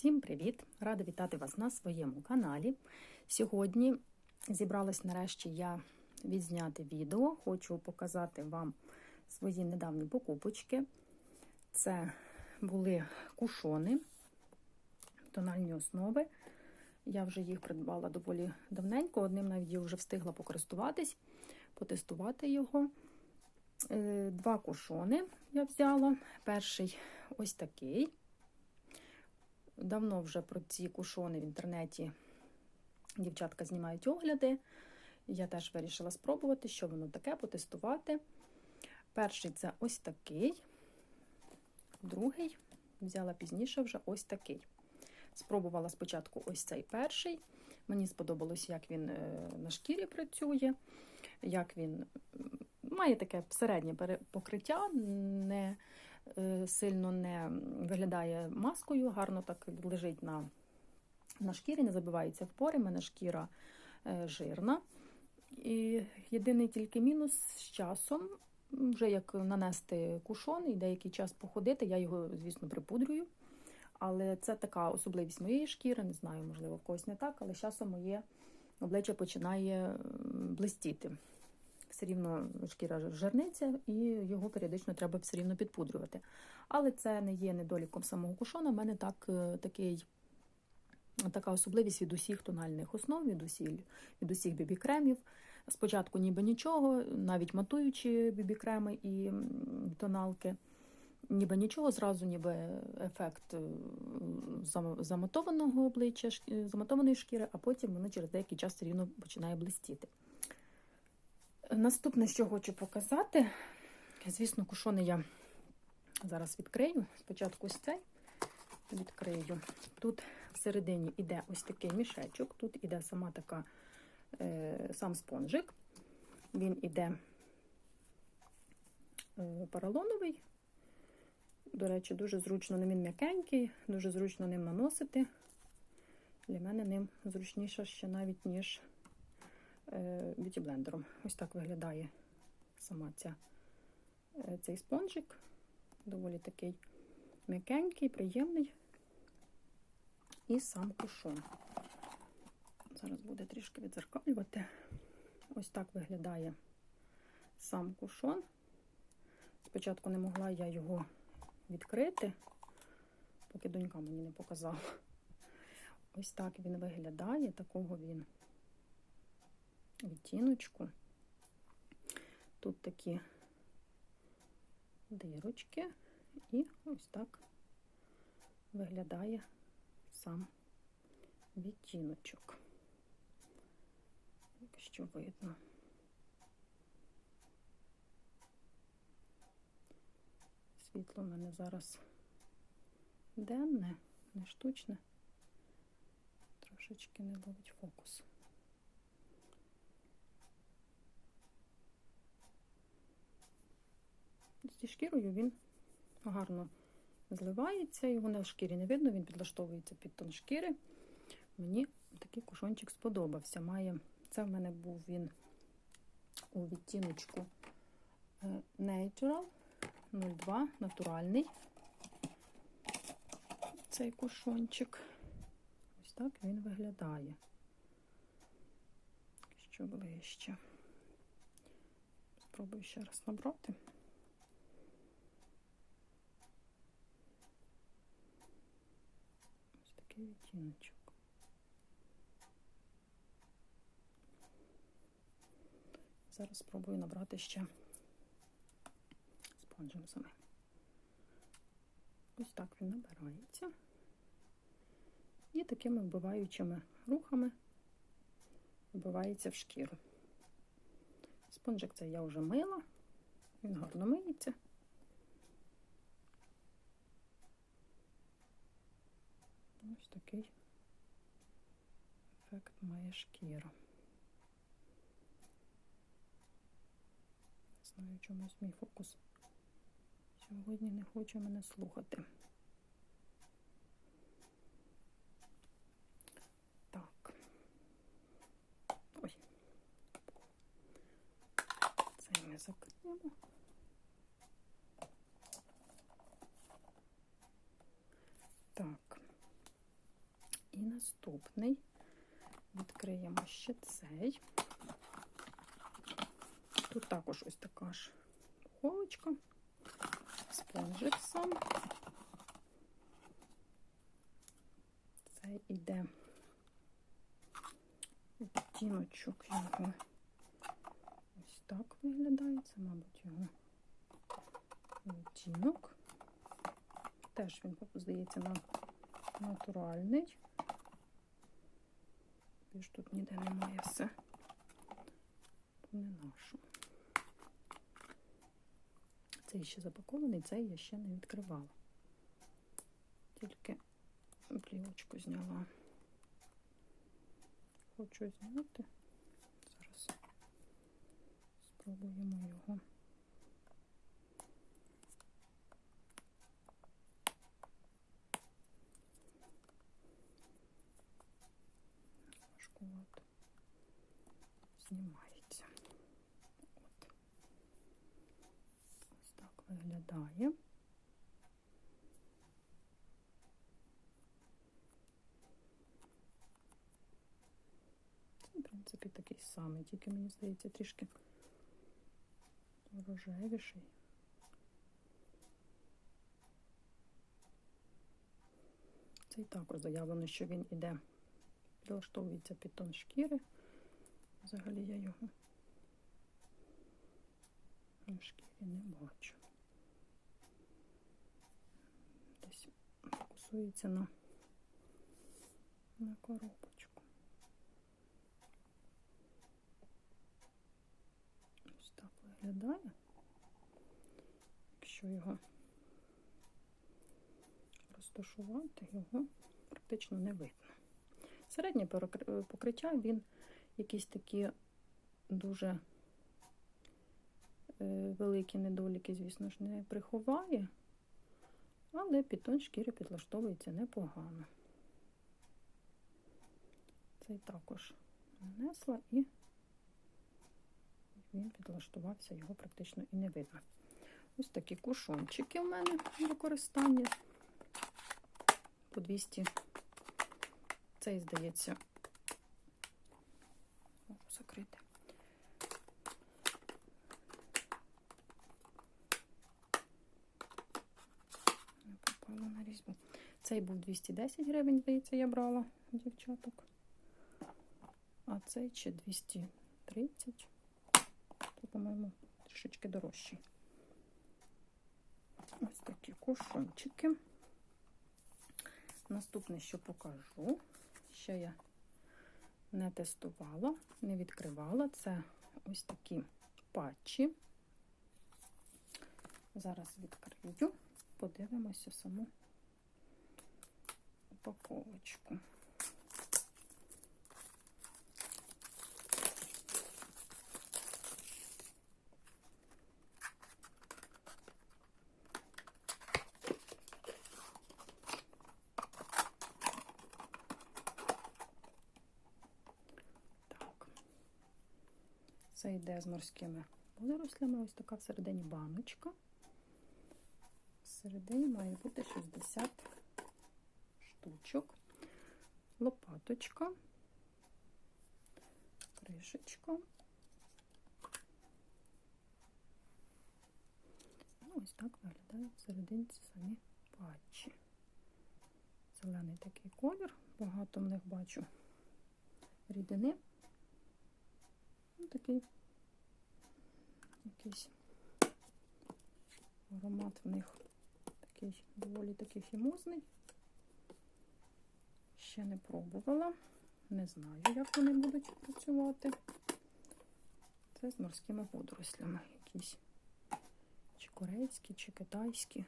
Всім привіт! Рада вітати вас на своєму каналі. Сьогодні зібралась нарешті я відзняти відео. Хочу показати вам свої недавні покупочки. Це були кушони, тональні основи. Я вже їх придбала доволі давненько. Одним навіть я вже встигла покористуватись, потестувати його. Е, Два кушони я взяла. Перший ось такий. Давно вже про ці кушони в інтернеті дівчатка знімають огляди. Я теж вирішила спробувати, що воно таке, потестувати. Перший це ось такий, другий взяла пізніше вже ось такий. Спробувала спочатку ось цей перший. Мені сподобалось, як він на шкірі працює, як він має таке середнє покриття, не сильно не виглядає маскою, гарно так лежить на на шкірі, не забивається в пори, мене шкіра жирна. І єдиний тільки мінус з часом, вже як нанести кушон і деякий час походити, я його, звісно, припудрюю. Але це така особливість моєї шкіри, не знаю, можливо, в когось не так, але часом моє обличчя починає блистіти. Все рівно шкіра жирниця, і його періодично треба все рівно підпудрювати. Але це не є недоліком самого кушона. У мене так, такий, така особливість від усіх тональних основ, від усіх, від усіх бібі-кремів. Спочатку ніби нічого, навіть матуючи бібі-креми і тоналки. Ніби нічого, зразу ніби ефект замотованого обличчя, замотованої шкіри, а потім воно через деякий час все рівно починає блистіти. Наступне, що хочу показати, звісно, кушони я зараз відкрию. Спочатку ось цей відкрию. Тут всередині йде ось такий мішечок, тут іде сама така, е, сам спонжик. Він іде е, поролоновий. До речі, дуже зручно ним він м'якенький, дуже зручно ним наносити. Для мене ним зручніше ще навіть, ніж б'юті-блендером. Ось так виглядає сама ця, цей спонжик. Доволі такий м'якенький, приємний. І сам кушон. Зараз буде трішки відзеркалювати. Ось так виглядає сам кушон. Спочатку не могла я його відкрити, поки донька мені не показала. Ось так він виглядає, такого він відтіночку. Тут такі дирочки, і ось так виглядає сам відтіночок, якщо видно. Світло в мене зараз денне, не штучне, трошечки не ловить фокус. Зі шкірою він гарно зливається, його на шкірі не видно, він підлаштовується під тон шкіри. Мені такий кушончик сподобався. Має, Це в мене був він у відтіночку Natural 02, натуральний. Цей кушончик. Ось так він виглядає. Що ближче. Спробую ще раз набрати. Такий. Зараз спробую набрати ще спонжем самим. Ось так він набирається. І такими вбиваючими рухами вбивається в шкіру. Спонжик цей я вже мила, він гарно миється. Ось такий ефект має шкіра. Не знаю, чомусь мій фокус сьогодні не хоче мене слухати. Так. Ой. Це ми закриємо. Так. Наступний. Відкриємо ще цей. Тут також ось така ж упаковочка, спонжик сам. Це іде відтіночок його. Ось так виглядає. Це, мабуть, його відтінок. Теж він, здається, нам натуральний. Більш тут ніде немає все. Не нашу. Цей ще запакований, цей я ще не відкривала. Тільки плівочку зняла. Хочу зняти. Зараз спробуємо його. Знімається. От. Ось так виглядає. В принципі, такий самий, тільки мені здається трішки рожевіший. Це і також заявлено, що він іде, прилаштовується під тон шкіри. Взагалі я його на шкірі не бачу. Десь фокусується на, на коробочку. Ось так виглядає. Якщо його розташувати, його практично не видно. Середнє покриття він якісь такі дуже е, великі недоліки, звісно ж, не приховає, але під тон шкіри підлаштовується непогано. Цей також нанесла і він підлаштувався, його практично і не видно. Ось такі кушончики в мене в використанні. По 200. Цей, здається, закрити. Не попала на різьбу. Цей був 210 гривень, здається, я брала дівчаток. А цей ще 230. То, по-моєму, трішечки дорожчий. Ось такі кушончики. Наступне, що покажу, ще я не тестувала, не відкривала. Це ось такі патчі. Зараз відкрию, подивимося саму упаковочку. Це йде з морськими водорослями. Ось така всередині баночка. Всередині має бути 60 лопаточка, кришечка. Ось так виглядають всередині самі патчі. Зелений такий колір, багато в них бачу рідини. Ось такий якийсь аромат в них такий доволі такий фімозний. Ще не пробувала, не знаю, як вони будуть працювати. Це з морськими водорослями якісь. Чи корейські, чи китайські.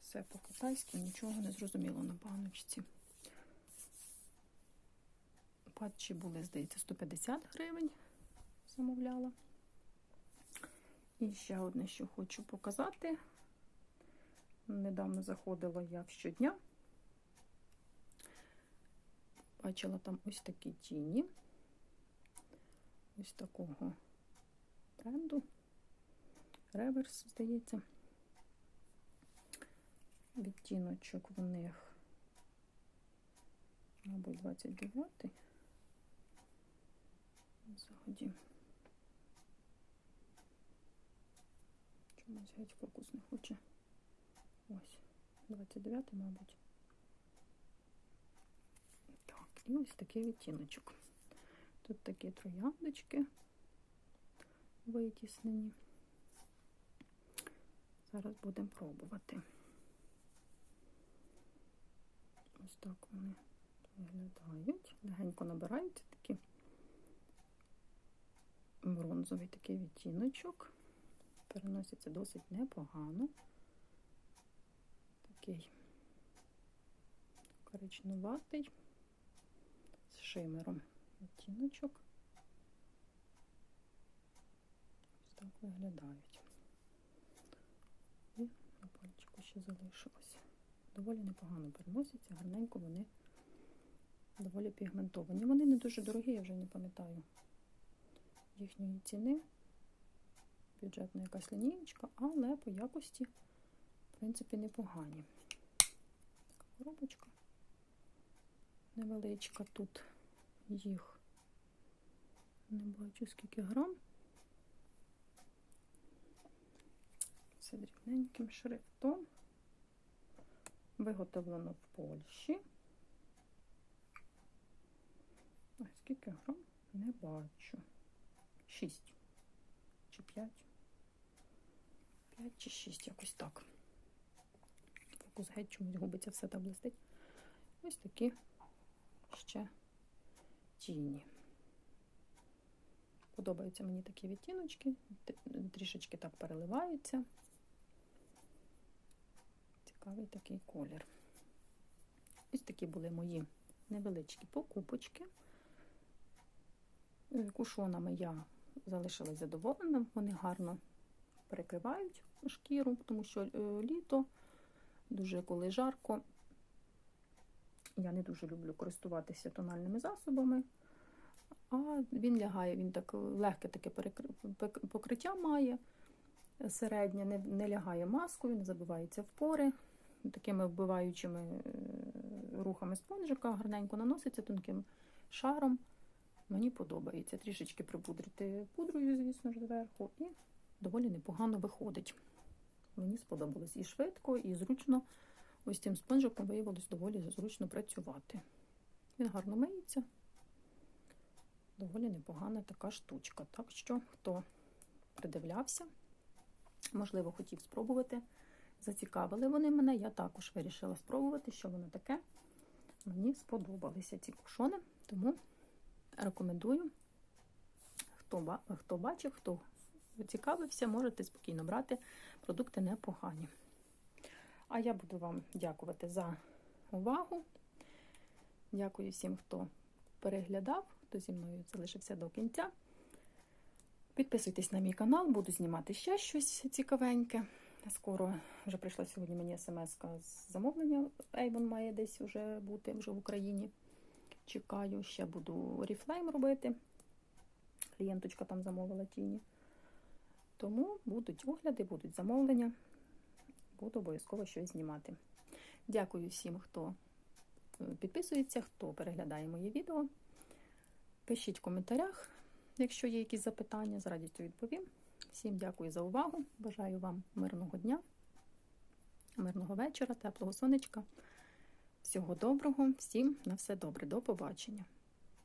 Все по-китайськи, нічого не зрозуміло на баночці. Патчі були, здається, 150 гривень замовляла. І ще одне, що хочу показати. Недавно заходила я щодня. Бачила там ось такі тіні. Ось такого бренду. Реверс, здається. Відтіночок в них мабуть, 29-й. Взагалі. Чомусь геть фокус не хоче. Ось, 29, мабуть. Так, і ось такий відтіночок. Тут такі трояндочки витіснені. Зараз будемо пробувати. Ось так вони виглядають. Легенько набираються такі бронзовий такий відтіночок. Переноситься досить непогано. Такий коричнуватий шимером відтіночок. Ось так виглядають. І на пальчику ще залишилося. Доволі непогано переносяться, гарненько вони доволі пігментовані. Вони не дуже дорогі, я вже не пам'ятаю їхньої ціни. Бюджетна якась лінієчка, але по якості, в принципі, непогані. Така коробочка невеличка тут їх. Не бачу скільки грам. Це дрібненьким шрифтом. Виготовлено в Польщі. Ой, скільки грам? Не бачу. 6 чи 5. 5 чи 6, якось так. Фокус геть чомусь губиться, все так блистить. Ось такі ще тіні. Подобаються мені такі відтіночки, трішечки так переливаються. Цікавий такий колір. Ось такі були мої невеличкі покупочки. Кушонами я залишилась задоволена, вони гарно перекривають шкіру, тому що літо, дуже коли жарко. Я не дуже люблю користуватися тональними засобами, а він лягає, він так легке таке покриття має середнє, не, не лягає маскою, не забивається в пори. Такими вбиваючими рухами спонжика гарненько наноситься тонким шаром. Мені подобається трішечки припудрити пудрою, звісно ж, зверху, і доволі непогано виходить. Мені сподобалось і швидко, і зручно. Ось цим спонжиком виявилось доволі зручно працювати. Він гарно миється, доволі непогана така штучка. Так що, хто придивлявся, можливо, хотів спробувати. Зацікавили вони мене, я також вирішила спробувати, що воно таке. Мені сподобалися ці кушони, тому рекомендую. Хто, хто бачив, хто цікавився, можете спокійно брати. Продукти непогані. А я буду вам дякувати за увагу. Дякую всім, хто переглядав, хто зі мною залишився до кінця. Підписуйтесь на мій канал, буду знімати ще щось цікавеньке. Скоро вже прийшла сьогодні мені смс з замовлення. Avon має десь вже бути вже в Україні. Чекаю, ще буду ріфлейм робити. Клієнточка там замовила тіні. Тому будуть огляди, будуть замовлення. Буду обов'язково щось знімати. Дякую всім, хто підписується, хто переглядає мої відео. Пишіть в коментарях, якщо є якісь запитання, з радістю відповім. Всім дякую за увагу. Бажаю вам мирного дня, мирного вечора, теплого сонечка. Всього доброго, всім на все добре, до побачення.